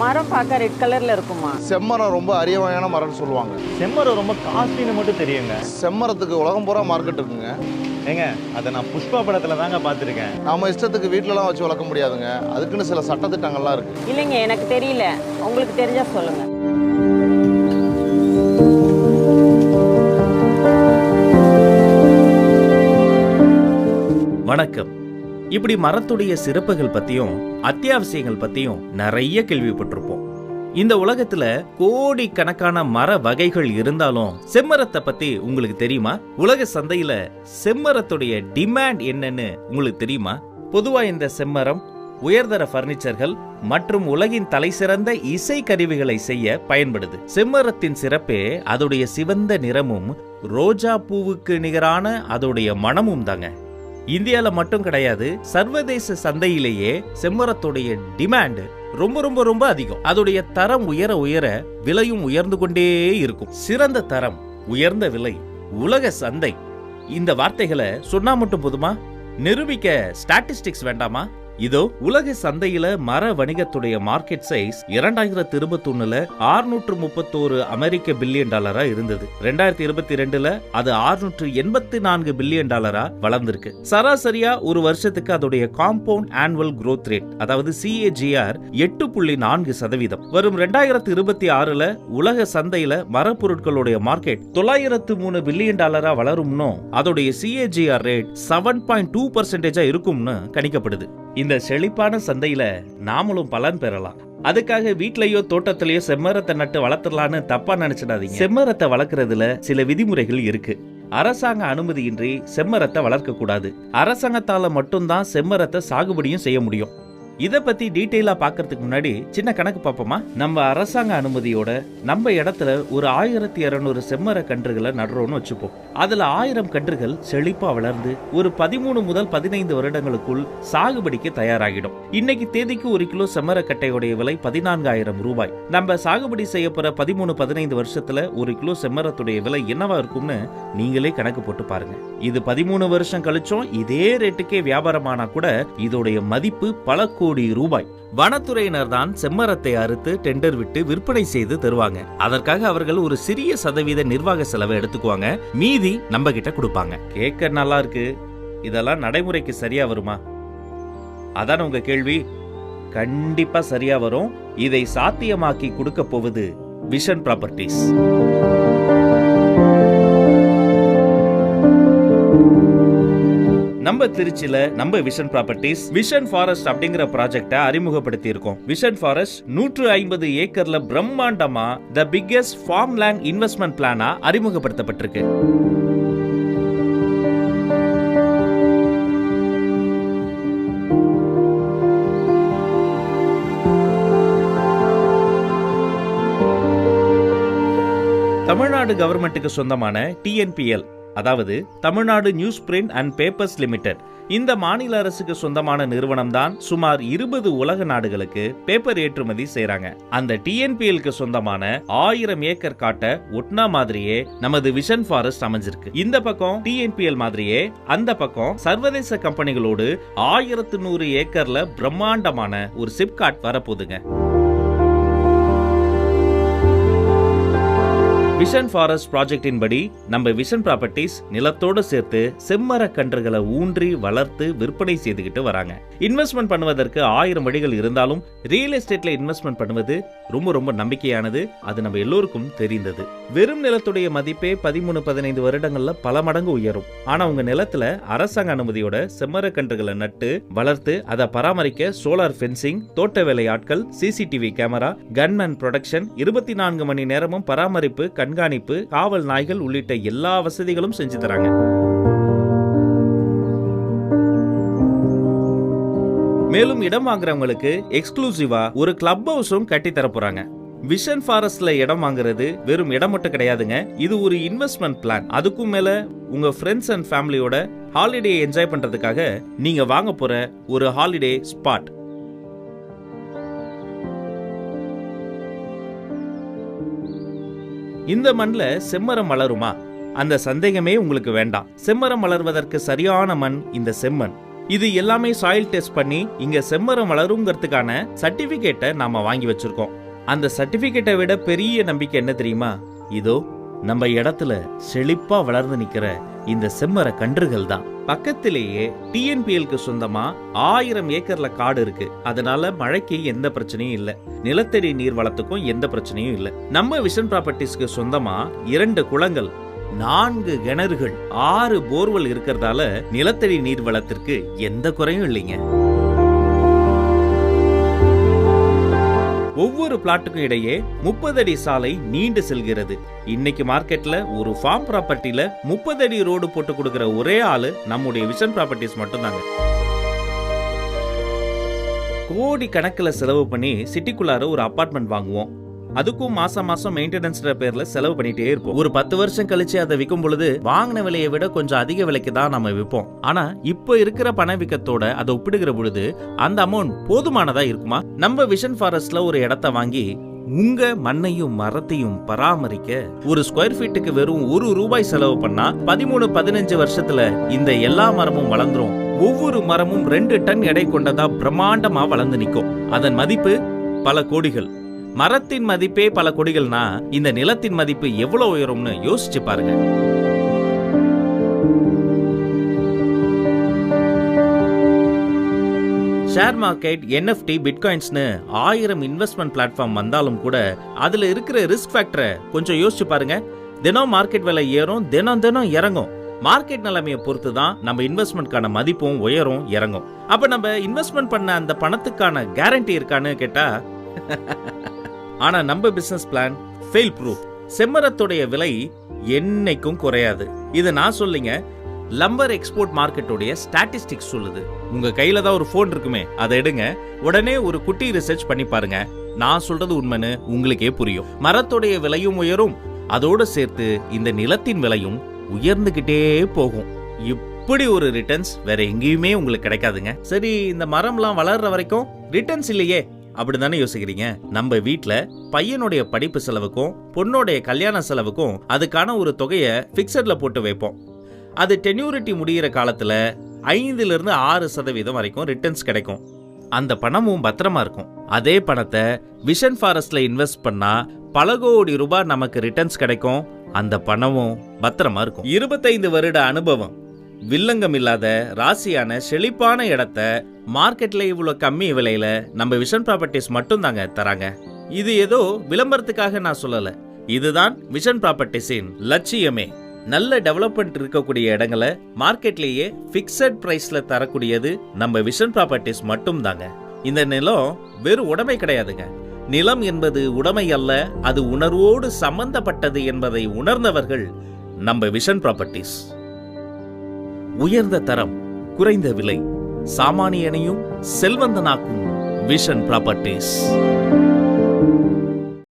மரம் பார்க்க ரெட் கலர்ல இருக்குமா? செம்மரம் ரொம்ப அரியவகையான மரம்னு சொல்லுவாங்க. செம்மரம் ரொம்ப காஸ்ட்லின்னு மட்டும் தெரியுங்க. செம்மரத்துக்கு உலகம் பூரா மார்க்கெட் இருக்குங்க. ஏங்க அதை நான் புஷ்பா படத்துல தாங்க பார்த்துருக்கேன். நம்ம இஷ்டத்துக்கு வீட்டிலலாம் வச்சு வளர்க்க முடியாதுங்க. அதுக்குன்னு சில சட்டத்திட்டங்கள்லாம் இருக்கு. இல்லைங்க எனக்கு தெரியல. உங்களுக்கு தெரிஞ்சா சொல்லுங்க. வணக்கம். இப்படி மரத்துடைய சிறப்புகள் பத்தியும் அத்தியாவசியங்கள் பத்தியும் நிறைய கேள்விப்பட்டிருப்போம். இந்த உலகத்துல கோடி கணக்கான மர வகைகள் இருந்தாலும் செம்மரத்தை பத்தி உங்களுக்கு தெரியுமா? உலக சந்தையில செம்மரத்துடைய டிமாண்ட் என்னன்னு உங்களுக்கு தெரியுமா? பொதுவா இந்த செம்மரம் உயர்தர பர்னிச்சர்கள் மற்றும் உலகின் தலைசிறந்த இசை கருவிகளை செய்ய பயன்படுது. செம்மரத்தின் சிறப்பே அதோடைய சிவந்த நிறமும் ரோஜா பூவுக்கு நிகரான அதோடைய மணமும் தாங்க. இந்தியால மட்டும் கிடையாது சர்வதேச சந்தையிலேயே செம்மரத்துடைய டிமாண்ட் ரொம்ப ரொம்ப ரொம்ப அதிகம். அதோடைய தரம் உயர உயர விலையும் உயர்ந்து கொண்டே இருக்கும். சிறந்த தரம் உயர்ந்த விலை உலக சந்தை. இந்த வார்த்தைகளை சொன்னா மட்டும் போதுமா? நிரூபிக்க ஸ்டாட்டிஸ்டிக்ஸ் வேண்டாமா? இதோ உலக சந்தையில மர வணிகத்துடைய மார்க்கெட் சைஸ் இரண்டாயிரத்தி இருபத்தி ஒண்ணுல ஆறுநூற்று முப்பத்தோரு அமெரிக்க பில்லியன் டாலரா இருந்தது. ரெண்டாயிரத்தி இருபத்தி ரெண்டுல அது ஆறுநூற்று எண்பத்தி நான்கு பில்லியன் டாலரா வளர்ந்திருக்கு. சராசரியா ஒரு வருஷத்துக்கு அதோடைய காம்பவுண்ட் ஆனுவல் குரோத் ரேட் அதாவது சிஏஜிஆர் எட்டு புள்ளி நான்கு சதவீதம். வரும் ரெண்டாயிரத்தி இருபத்தி ஆறுல உலக சந்தையில மரப்பொருட்களுடைய மார்க்கெட் தொள்ளாயிரத்து மூணு பில்லியன் டாலரா வளரும்னோ அதோடைய CAGR rate seven point two பர்சன்டேஜா இருக்கும்னு கணிக்கப்படுது. இந்த செழிப்பான சந்தையில நாமளும் பலன் பெறலாம். அதுக்காக வீட்லயோ தோட்டத்திலயோ செம்மரத்தை நட்டு வளர்த்துடலான்னு தப்பா நினைச்சிடாதீங்க. செம்மரத்தை வளர்க்கறதுல சில விதிமுறைகள் இருக்கு. அரசாங்க அனுமதியின்றி செம்மரத்தை வளர்க்க கூடாது அரசாங்கத்தால மட்டும்தான் செம்மரத்தை சாகுபடியும் செய்ய முடியும். இதை பத்தி டீட்டெயிலா பாக்குறதுக்கு முன்னாடி சின்ன கணக்கு பார்ப்போமா? நம்ம அரசாங்க அனுமதியோட நம்ம இடத்துல ஒரு ஆயிரத்தி இருநூறு செம்மர கன்றுகளை நடுறோம்னு வச்சுப்போம். அதுல ஆயிரம் கன்றுகள் செழிப்பா வளர்ந்து ஒரு பதிமூணு முதல் பதினைந்து வருடங்களுக்குள் சாகுபடிக்கு தயாராகிடும். இன்னைக்கு தேதிக்கு ஒரு கிலோ செம்மரக்கட்டையுடைய விலை பதினான்காயிரம் ரூபாய். நம்ம சாகுபடி செய்ய போற பதிமூணு பதினைந்து வருஷத்துல ஒரு கிலோ செம்மரத்துடைய விலை என்னவா இருக்கும்னு நீங்களே கணக்கு போட்டு பாருங்க. இது பதிமூணு வருஷம் கழிச்சும் இதே ரேட்டுக்கே வியாபாரமானா கூட இதோடைய மதிப்பு பல கோடி ரூபாய். வனத்துறையினர் தான் செம்மரத்தை அறுத்து டெண்டர் விட்டு விற்பனை செய்து தருவாங்க. அதற்காக அவர்கள் ஒரு சிறிய சதவீத நிர்வாக செலவை எடுத்துக்குவாங்க. மீதி நம்ம கிட்ட கொடுப்பாங்க. கேட்க நல்லா இருக்கு. இதெல்லாம் நடைமுறைக்கு சரியா வருமா? அதான உங்க கேள்வி? கண்டிப்பா சரியா வரும். இதை சாத்தியமாக்கி கொடுக்க போவது விஷன் ப்ராப்பர்ட்டிஸ் நம்ம திருச்சியில நம்ம விஷன் ப்ராப்பர்ட்டிஸ் விஷன் ஃபாரஸ்ட் அப்படிங்கிற ப்ராஜெக்ட அறிமுகப்படுத்தி இருக்கோம் விஷன் ஃபாரஸ்ட் நூற்று ஐம்பது ஏக்கர்ல பிரம்மாண்டமா the biggest farm land investment பிளானா அறிமுகப்படுத்தப்பட்டிருக்கு. தமிழ்நாடு கவர்மெண்ட்டுக்கு சொந்தமான டிஎன்பிஎல் அதாவது Tamil Nadu news print and papers limited. இந்த மாநில அரசுக்கு சொந்தமான நிறுவனம் தான் சுமார் இருபது உலக நாடுகளுக்கு பேப்பர் ஏற்றுமதி செய்யறாங்க அந்த டிஎன்பிஎல்க்கு சொந்தமான ஆயிரம் ஏக்கர் காட்ட ஒட்னா மாதிரியே நமது விஷன் ஃபாரஸ்ட் அமைஞ்சிருக்கு. இந்த பக்கம் டிஎன்பிஎல் மாதிரியே அந்த பக்கம் சர்வதேச கம்பெனிகளோடு ஆயிரத்து நூறு ஏக்கர்ல பிரம்மாண்டமான ஒரு சிப்காட் வரப்போகுதுங்க. விஷன் ஃபாரஸ்ட் ப்ராஜெக்டின் படி நம்ம விஷன் ப்ராப்பர்ட்டிஸ் நிலத்தோடு சேர்த்து செம்மர கன்றுகளை ஊன்றி வளர்த்து விற்பனை செய்துகிட்டு வராங்க. இன்வெஸ்ட்மெண்ட் பண்ணுவதற்கு ஆயிரம் வழிகள் இருந்தாலும் ரியல் எஸ்டேட்ல இன்வெஸ்ட்மெண்ட் பண்ணுவது ரொம்ப ரொம்ப நம்பிக்கையானது. அது நம்ம எல்லோருக்கும் தெரிந்தது. வெறும் நிலத்துடைய மதிப்பே பதிமூணு பதினைந்து வருடங்கள்ல பல மடங்கு உயரும். ஆனா உங்க நிலத்துல அரசாங்க அனுமதியோட செம்மர கன்றுகளை நட்டு வளர்த்து அதை பராமரிக்க சோலார் ஃபென்சிங் தோட்ட வேலை ஆட்கள் சிசிடிவி கேமரா கன்மேன் ப்ரொடக்ஷன் இருபத்தி நான்கு மணி நேரமும் பராமரிப்பு கண்காணிப்பு காவல் நாய்கள் உள்ளிட்ட எல்லா வசதிகளும் செஞ்சு தராங்க. மேலும் இடம் வாங்குறவங்களுக்கு எக்ஸ்க்ளூசிவா ஒரு கிளப் ஹவுஸும் கட்டி தர போறாங்க. விஷன் ஃபாரஸ்ட்ல இடம் வாங்குறது வெறும் இடம் மட்டும் கிடையாதுங்க. இது ஒரு இன்வெஸ்ட்மெண்ட் பிளான். அதுக்கும் மேல உங்க ஃப்ரெண்ட்ஸ் அண்ட் ஃபேமிலியோட ஹாலிடே என்ஜாய் பண்றதுக்காக நீங்க வாங்க போற ஒரு ஹாலிடே ஸ்பாட் இந்த மண்ல செம்மரம் வளருமா? அந்த சந்தேகமே உங்களுக்கு வேண்டாம். செம்மரம் வளர்வதற்கு சரியான மண் இந்த செம்மண். இது எல்லாமே சாயில் டெஸ்ட் பண்ணி இங்க செம்மரம் வளருங்கிறதுக்கான சர்டிபிகேட்டை நாம வாங்கி வச்சிருக்கோம். அந்த சர்டிபிகேட்டை விட பெரிய நம்பிக்கை என்ன தெரியுமா? இதோ நம்ம இடத்துல செழிப்பா வளர்ந்து நிக்கிற இந்த செம்மர கன்றுகள் தான். பக்கத்திலேயே டிஎன்பிஎல்க்கு சொந்தமா ஆயிரம் ஏக்கர்ல காடு இருக்கு. அதனால மழைக்கு எந்த பிரச்சனையும் இல்ல. நிலத்தடி நீர் வளத்துக்கும் எந்த பிரச்சனையும் இல்ல. நம்ம விஷன் ப்ராப்பர்ட்டிஸ்க்கு சொந்தமா இரண்டு குளங்கள் நான்கு கிணறுகள் ஆறு போர்வெல் இருக்கிறதால நிலத்தடி நீர் வளத்திற்கு எந்த குறையும் இல்லைங்க. ஒவ்வொரு பிளாட்டுக்கும் இடையே முப்பது அடி சாலை நீண்டு செல்கிறது. இன்னைக்கு மார்க்கெட்ல ஒரு ஃபார்ம் ப்ராப்பர்ட்டில முப்பது அடி ரோடு போட்டு கொடுக்கிற ஒரே ஆளு நம்முடைய விஷன் ப்ராப்பர்ட்டிஸ் மட்டும்தாங்க. கோடி கணக்கில் செலவு பண்ணி சிட்டிக்குள்ளார ஒரு அப்பார்ட்மெண்ட் வாங்குவோம். அதுக்கும் மாசம் மாசம் மெயின்டெனன்ஸ் பேர்ல செலவு பண்ணிட்டே இருப்போம். ஒரு பத்து வருஷம் கழிச்சு அதை விற்கும் பொழுது வாங்கின விலையை விட கொஞ்சம் அதிக விலைக்கு தான் நம்ம விற்போம். ஆனா இப்போ இருக்கிற பணவீக்கத்தோட அதை ஒப்பிடுகிற பொழுது அந்த அமௌண்ட் போதுமானதா இருக்குமா? நம்ம விஷன் ஃபாரஸ்ட்ல ஒரு இடத்த வாங்கி உங்க மண்ணையும் மரத்தையும் பராமரிக்க ஒரு ஸ்கொயர் ஃபீட்டுக்கு வெறும் ஒரு ரூபாய் செலவு பண்ணா பதிமூணு பதினஞ்சு வருஷத்துல இந்த எல்லா மரமும் வளர்ந்துரும். ஒவ்வொரு மரமும் ரெண்டு டன் எடை கொண்டதா பிரம்மாண்டமா வளர்ந்து நிற்கும் அதன் மதிப்பு பல கோடிகள். மரத்தின் மதிப்பே பல கொடிகள்னா இந்த நிலத்தின் மதிப்பு எவ்வளவு உயரும்னு யோசிச்சு பாருங்க. ஷேர் மார்க்கெட் என்எஃப்டி பிட்காயின்ஸ்னு ஆயிரம் இன்வெஸ்ட்மெண்ட் பிளாட்ஃபார்ம் வந்தாலும் கூட அதில் இருக்கிற ரிஸ்க் ஃபேக்டரை கொஞ்சம் யோசிச்சு பாருங்க. தினம் மார்க்கெட் விலை ஏறும் தினம் தினம் இறங்கும். மார்க்கெட் நிலைமையை பொறுத்து தான் நம்ம இன்வெஸ்ட்மெண்ட்கான மதிப்பும் உயரும் இறங்கும். அப்போ நம்ம இன்வெஸ்ட்மெண்ட் பண்ண அந்த பணத்துக்கான கேரண்டி இருக்கான்னு கேட்டால் ஆனா நம்ம பிசினஸ் பிளான் ஃபெயில் ப்ரூஃப் செம்மரத்துடைய விலை என்னைக்கும் குறையாது. இது நான் சொல்லிங்க லம்பர் எக்ஸ்போர்ட் மார்க்கெட்டோடைய ஸ்டாட்டிஸ்டிக்ஸ் சொல்லுது. உங்க கையில தான் ஒரு ஃபோன் இருக்குமே அதை எடுங்க. உடனே ஒரு குட்டி ரிசர்ச் பண்ணி பாருங்க. நான் சொல்றது உண்மைன்னு உங்களுக்கே புரியும். மரத்துடைய விலையும் உயரும் அதோடு சேர்த்து இந்த நிலத்தின் விலையும் உயர்ந்துகிட்டே போகும். இப்படி ஒரு ரிட்டர்ன்ஸ் வேற எங்கேயுமே உங்களுக்கு கிடைக்காதுங்க. சரி இந்த மரம்லாம் வளர்ற வரைக்கும் ரிட்டர்ன்ஸ் இல்லையே. அப்படிதானே யோசிக்கிறீங்க? நம்ம வீட்ல பையனுடைய படிப்பு செலவுக்கும் பொண்ணோடைய கல்யாண செலவுக்கும் அதுக்கான ஒரு தொகையை பிக்சட்ல போட்டு வைப்போம். அது டென்யூரிட்டி முடியிற காலத்துல ஐந்துல இருந்து ஆறு சதவீதம் வரைக்கும் ரிட்டர்ன்ஸ் கிடைக்கும். அந்த பணமும் பத்திரமா இருக்கும். அதே பணத்தை விஷன் ஃபாரஸ்ட்ல இன்வெஸ்ட் பண்ணா பல கோடி ரூபாய் நமக்கு ரிட்டர்ன்ஸ் கிடைக்கும். அந்த பணமும் பத்திரமா இருக்கும். இருபத்தைந்து வருட அனுபவம். வில்லங்கம் இல்லாத ராசியான செழிப்பான இடத்த மார்க்கெட்ல இவ்வளவு கம்மி விலையில நம்ம விஷன் ப்ராப்பர்ட்டிஸ் மட்டும் தாங்க தராங்க. இது ஏதோ விளம்பரத்துக்காக நான் சொல்லல. இதுதான் விஷன் ப்ராப்பர்ட்டிஸின் லட்சியமே. நல்ல டெவலப்மெண்ட் இருக்கக்கூடிய இடங்களை மார்க்கெட்லேயே ஃபிக்ஸட் ப்ரைஸில் தரக்கூடியது நம்ம விஷன் ப்ராப்பர்ட்டிஸ் மட்டும் தாங்க இந்த நிலம் வெறும் உடைமை கிடையாதுங்க. நிலம் என்பது உடைமை அல்ல அது உணர்வோடு சம்பந்தப்பட்டது என்பதை உணர்ந்தவர்கள் நம்ம விஷன் ப்ராப்பர்ட்டிஸ். உயர்ந்த தரம் குறைந்த விலை சாமானியனையும் செல்வந்தனாக்கும் விஷன் ப்ராப்பர்ட்டிஸ்